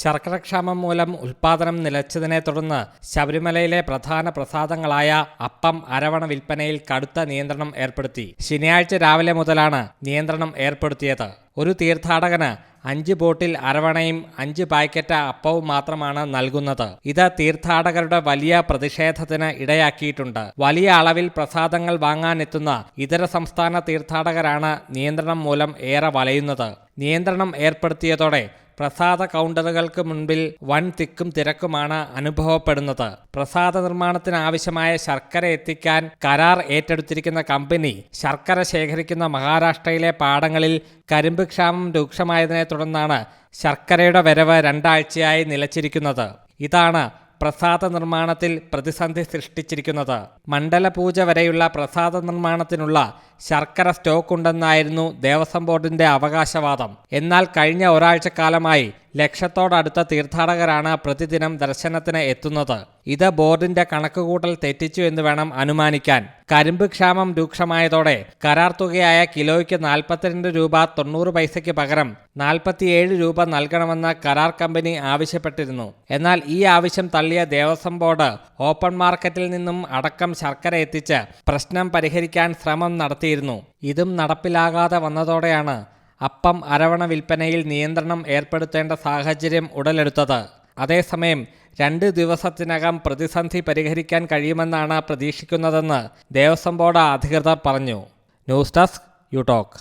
ശർക്കരക്ഷാമം മൂലം ഉൽപാദനം നിലച്ചതിനെ തുടർന്ന് ശബരിമലയിലെ പ്രധാന പ്രസാദങ്ങളായ അപ്പം അരവണ വിൽപ്പനയിൽ കടുത്ത നിയന്ത്രണം ഏർപ്പെടുത്തി. ശനിയാഴ്ച രാവിലെ മുതലാണ് നിയന്ത്രണം ഏർപ്പെടുത്തിയത്. ഒരു തീർത്ഥാടകന് അഞ്ച് ബോട്ടിൽ അരവണയും അഞ്ച് പാക്കറ്റ് അപ്പവും മാത്രമാണ് നൽകുന്നത്. ഇത് തീർത്ഥാടകരുടെ വലിയ പ്രതിഷേധത്തിന് ഇടയാക്കിയിട്ടുണ്ട്. വലിയ അളവിൽ പ്രസാദങ്ങൾ വാങ്ങാനെത്തുന്ന ഇതര സംസ്ഥാന തീർത്ഥാടകരാണ് നിയന്ത്രണം മൂലം ഏറെ വലയുന്നത്. നിയന്ത്രണം ഏർപ്പെടുത്തിയതോടെ പ്രസാദ കൗണ്ടറുകൾക്ക് മുൻപിൽ വൻ തിക്കും തിരക്കുമാണ് അനുഭവപ്പെടുന്നത്. പ്രസാദ നിർമ്മാണത്തിന് ആവശ്യമായ ശർക്കര എത്തിക്കാൻ കരാർ ഏറ്റെടുത്തിരിക്കുന്ന കമ്പനി ശർക്കര ശേഖരിക്കുന്ന മഹാരാഷ്ട്രയിലെ പാടങ്ങളിൽ കരിമ്പ് ക്ഷാമം രൂക്ഷമായതിനെ തുടർന്നാണ് ശർക്കരയുടെ വരവ് രണ്ടാഴ്ചയായി നിലച്ചിരിക്കുന്നത്. ഇതാണ് പ്രസാദ നിർമ്മാണത്തിൽ പ്രതിസന്ധി സൃഷ്ടിച്ചിരിക്കുന്നത്. മണ്ഡലപൂജ വരെയുള്ള പ്രസാദ നിർമ്മാണത്തിനുള്ള ശർക്കര സ്റ്റോക്ക് ഉണ്ടെന്നായിരുന്നു ദേവസ്വം ബോർഡിന്റെ അവകാശവാദം. എന്നാൽ കഴിഞ്ഞ ഒരാഴ്ചക്കാലമായി ലക്ഷത്തോടടുത്ത തീർത്ഥാടകരാണ് പ്രതിദിനം ദർശനത്തിന് എത്തുന്നത്. ഇത് ബോർഡിന്റെ കണക്കുകൂട്ടൽ തെറ്റിച്ചു എന്ന് വേണം അനുമാനിക്കാൻ. കരിമ്പ് ക്ഷാമം രൂക്ഷമായതോടെ കരാർ തുകയായ കിലോയ്ക്ക് നാൽപ്പത്തിരണ്ട് രൂപ തൊണ്ണൂറ് പൈസയ്ക്ക് പകരം നാൽപ്പത്തിയേഴ് രൂപ നൽകണമെന്ന് കരാർ കമ്പനി ആവശ്യപ്പെട്ടിരുന്നു. എന്നാൽ ഈ ആവശ്യം തള്ളിയ ദേവസ്വം ബോർഡ് ഓപ്പൺ മാർക്കറ്റിൽ നിന്നും അടക്കം ശർക്കര എത്തിച്ച് പ്രശ്നം പരിഹരിക്കാൻ ശ്രമം നടത്തിയിരുന്നു. ഇതും നടപ്പിലാകാതെ വന്നതോടെയാണ് അപ്പം അരവണ വിൽപ്പനയിൽ നിയന്ത്രണം ഏർപ്പെടുത്തേണ്ട സാഹചര്യം ഉടലെടുത്തത്. അതേസമയം രണ്ട് ദിവസത്തിനകം പ്രതിസന്ധി പരിഹരിക്കാൻ കഴിയുമെന്നാണ് പ്രതീക്ഷിക്കുന്നതെന്ന് ദേവസ്വം ബോർഡ് അധികൃതർ പറഞ്ഞു. News desk you talk